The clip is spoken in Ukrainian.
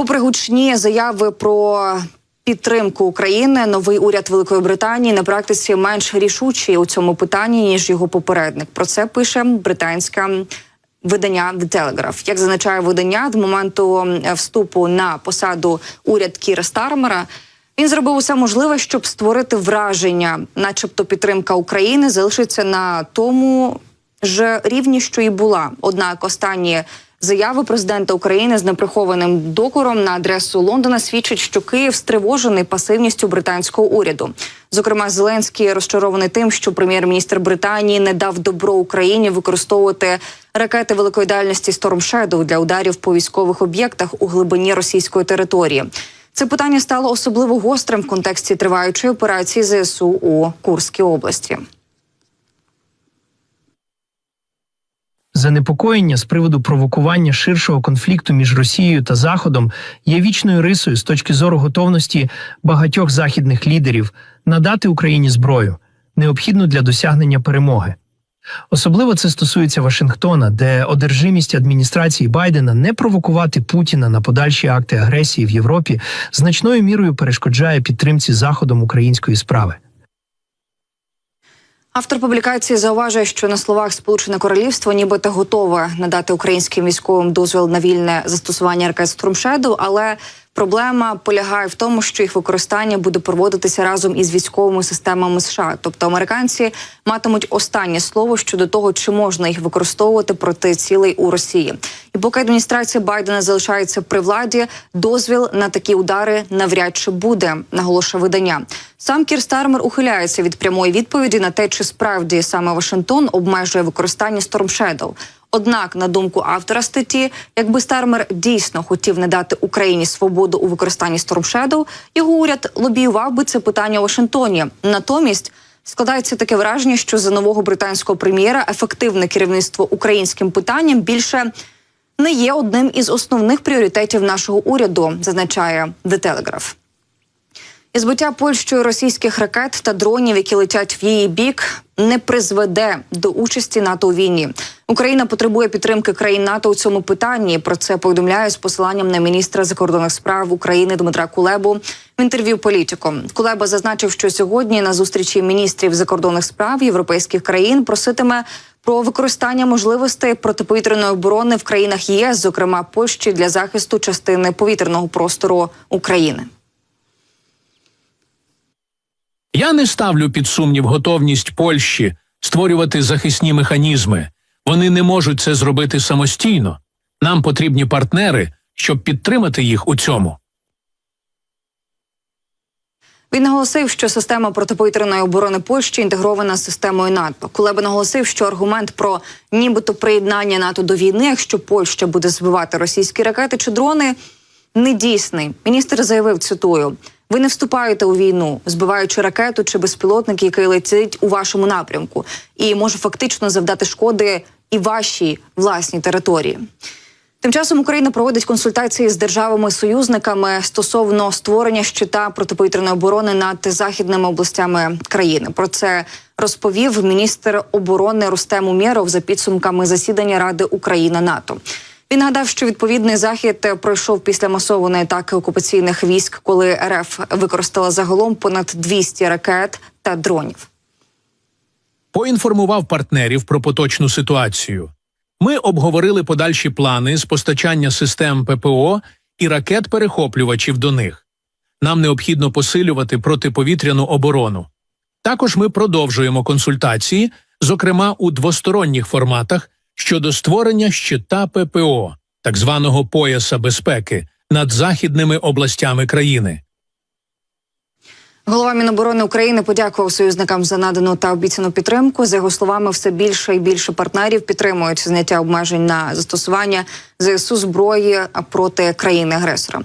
Попри гучні заяви про підтримку України, новий уряд Великої Британії на практиці менш рішучий у цьому питанні ніж його попередник. Про це пише британська. Видання The Telegraph. як зазначає видання, до моменту е, вступу на посаду уряд Кіра Стармера, він зробив усе можливе, щоб створити враження, начебто підтримка України залишиться на тому ж рівні, що і була. Однак останні заяви президента України з неприхованим докором на адресу Лондона свідчать, що Київ стривожений пасивністю британського уряду. Зокрема, Зеленський розчарований тим, що прем'єр-міністр Британії не дав добро Україні використовувати ракети великої дальності Storm Shadow для ударів по військових об'єктах у глибині російської території. Це питання стало особливо гострим в контексті триваючої операції ЗСУ у Курській області. Занепокоєння з приводу провокування ширшого конфлікту між Росією та Заходом є вічною рисою з точки зору готовності багатьох західних лідерів надати Україні зброю, необхідну для досягнення перемоги. Особливо це стосується Вашингтона, де одержимість адміністрації Байдена не провокувати Путіна на подальші акти агресії в Європі значною мірою перешкоджає підтримці Заходом української справи. Автор публікації зауважує, що на словах Сполучене Королівство нібито готове надати українським військовим дозвіл на вільне застосування ракет «Струмшеду», але проблема полягає в тому, що їх використання буде проводитися разом із військовими системами США. Тобто американці матимуть останнє слово щодо того, чи можна їх використовувати проти цілей у Росії. І поки адміністрація Байдена залишається при владі, дозвіл на такі удари навряд чи буде, наголошує видання. Сам Кір Стармер ухиляється від прямої відповіді на те, чи справді саме Вашингтон обмежує використання Storm Shadow. Однак, на думку автора статті, якби Стармер дійсно хотів не дати Україні свободу у використанні Shadow, його уряд лобіював би це питання у Вашингтоні. Натомість складається таке враження, що за нового британського прем'єра ефективне керівництво українським питанням більше не є одним із основних пріоритетів нашого уряду, зазначає The Telegraph. І збиття Польщею російських ракет та дронів, які летять в її бік, не призведе до участі НАТО у війні. Україна потребує підтримки країн НАТО у цьому питанні. Про це повідомляє з посиланням на міністра закордонних справ України Дмитра Кулебу в інтерв'ю політиком. Кулеба зазначив, що сьогодні на зустрічі міністрів закордонних справ європейських країн проситиме про використання можливостей протиповітряної оборони в країнах ЄС, зокрема Польщі, для захисту частини повітряного простору України. Я не ставлю під сумнів готовність Польщі створювати захисні механізми. Вони не можуть це зробити самостійно. Нам потрібні партнери, щоб підтримати їх у цьому. Він наголосив, що система протиповітряної оборони Польщі інтегрована з системою НАТО. Кулеба наголосив, що аргумент про нібито приєднання НАТО до війни, якщо Польща буде збивати російські ракети чи дрони, недійсний. Міністр заявив, цитую: ви не вступаєте у війну, збиваючи ракету чи безпілотник, який летить у вашому напрямку, і може фактично завдати шкоди і вашій власній території. Тим часом Україна проводить консультації з державами-союзниками стосовно створення щита протиповітряної оборони над західними областями країни. Про це розповів міністр оборони Рустем Умєров за підсумками засідання Ради Україна НАТО. Він нагадав, що відповідний захід пройшов після масованої атаки окупаційних військ, коли РФ використала загалом понад 200 ракет та дронів. Поінформував партнерів про поточну ситуацію. Ми обговорили подальші плани з постачання систем ППО і ракет-перехоплювачів до них. Нам необхідно посилювати протиповітряну оборону. Також ми продовжуємо консультації, зокрема у двосторонніх форматах щодо створення щита ППО, так званого пояса безпеки, над західними областями країни. Голова Міноборони України подякував союзникам за надану та обіцяну підтримку. За його словами, все більше і більше партнерів підтримують зняття обмежень на застосування ЗСУ зброї проти країни агресора.